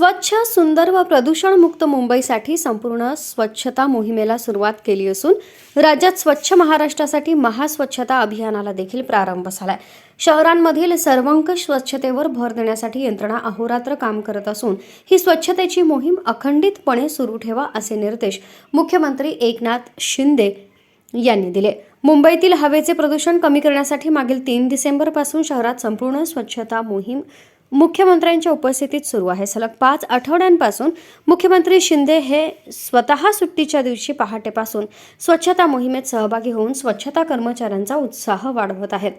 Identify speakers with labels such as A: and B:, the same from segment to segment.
A: स्वच्छ सुंदर व प्रदूषणमुक्त मुंबईसाठी संपूर्ण स्वच्छता मोहिमेला सुरुवात केली असून राज्यात स्वच्छ महाराष्ट्रासाठी महास्वच्छता अभियानाला देखील प्रारंभ झालाय. शहरांमधील सर्वंकष स्वच्छतेवर भर देण्यासाठी यंत्रणा अहोरात्र काम करत असून ही स्वच्छतेची मोहीम अखंडितपणे सुरू ठेवा असे निर्देश मुख्यमंत्री एकनाथ शिंदे यांनी दिले. मुंबईतील हवेचे प्रदूषण कमी करण्यासाठी मागील तीन डिसेंबरपासून शहरात संपूर्ण स्वच्छता मोहीम मुख्यमंत्र्यांच्या उपस्थितीत सुरू आहे. सलग पाच आठवड्यांपासून मुख्यमंत्री शिंदे हे स्वतः सुट्टीच्या दिवशी पहाटेपासून स्वच्छता मोहिमेत सहभागी होऊन स्वच्छता कर्मचाऱ्यांचा उत्साह वाढवत आहेत.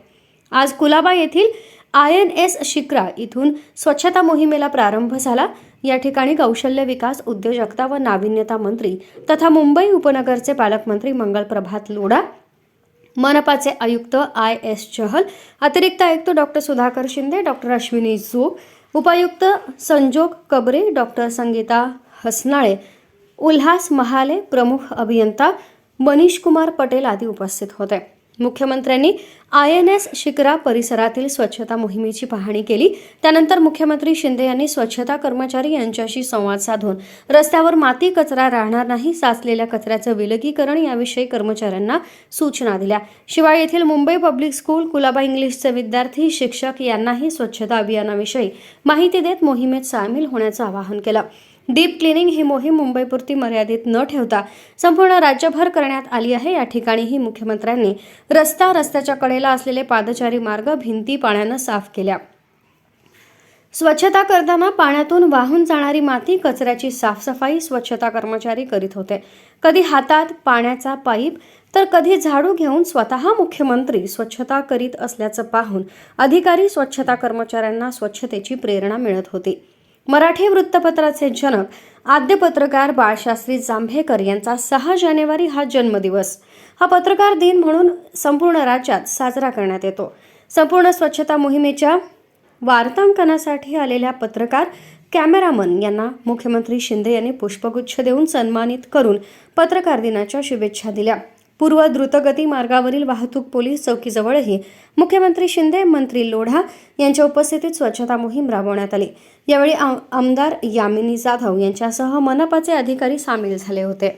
A: आज कुलाबा येथील आय एन एस शिक्रा इथून स्वच्छता मोहिमेला प्रारंभ झाला. या ठिकाणी कौशल्य विकास उद्योजकता व नाविन्यता मंत्री तथा मुंबई उपनगरचे पालकमंत्री मंगल प्रभात लोढा मनपाचे आयुक्त आय एस चहल अतिरिक्त आयुक्त डॉक्टर सुधाकर शिंदे डॉक्टर अश्विनी जोग उपायुक्त संजोग कबरे डॉक्टर संगीता हसनाळे उल्हास महाले प्रमुख अभियंता मनीष कुमार पटेल आदी उपस्थित होते. मुख्यमंत्र्यांनी आय एन एस शिकरा परिसरातील स्वच्छता मोहिमेची पाहणी केली. त्यानंतर मुख्यमंत्री शिंदे यांनी स्वच्छता कर्मचारी यांच्याशी संवाद साधून रस्त्यावर माती कचरा राहणार नाही साचलेल्या कचऱ्याचं विलगीकरण याविषयी कर्मचाऱ्यांना सूचना दिल्या. शिवाय येथील मुंबई पब्लिक स्कूल कुलाबा इंग्लिशचे विद्यार्थी शिक्षक यांनाही स्वच्छता अभियानाविषयी माहिती देत मोहिमेत सामील होण्याचं आवाहन केलं. डीप क्लिनिंग ही मोहीम मुंबईपुरती मर्यादित न ठेवता संपूर्ण राज्यभर करण्यात आली आहे. या ठिकाणीही मुख्यमंत्र्यांनी रस्ता रस्त्याच्या कडेला असलेले पादचारी मार्ग भिंती पाण्यानं साफ केल्या. स्वच्छता करताना पाण्यातून वाहून जाणारी माती कचऱ्याची साफसफाई स्वच्छता कर्मचारी करीत होते. कधी हातात पाण्याचा पाईप तर कधी झाडू घेऊन स्वतः मुख्यमंत्री स्वच्छता करीत असल्याचं पाहून अधिकारी स्वच्छता कर्मचाऱ्यांना स्वच्छतेची प्रेरणा मिळत होती. मराठी वृत्तपत्राचे जनक आद्य पत्रकार बाळशास्त्री जांभेकर यांचा सहा जानेवारी हा जन्मदिवस. हा पत्रकार दिन म्हणून संपूर्ण राज्यात साजरा करण्यात येतो. संपूर्ण स्वच्छता मोहिमेच्या वार्तांकनासाठी आलेल्या पत्रकार कॅमेरामन यांना मुख्यमंत्री शिंदे यांनी पुष्पगुच्छ देऊन सन्मानित करून पत्रकार दिनाच्या शुभेच्छा दिल्या. पूर्व द्रुतगती मार्गावरील वाहतूक पोलीस चौकीजवळही मुख्यमंत्री शिंदे मंत्री लोढा यांच्या उपस्थितीत स्वच्छता मोहीम राबवण्यात आली. यावेळी आमदार यामिनी जाधव यांच्यासह मनपाचे अधिकारी सामील झाले होते.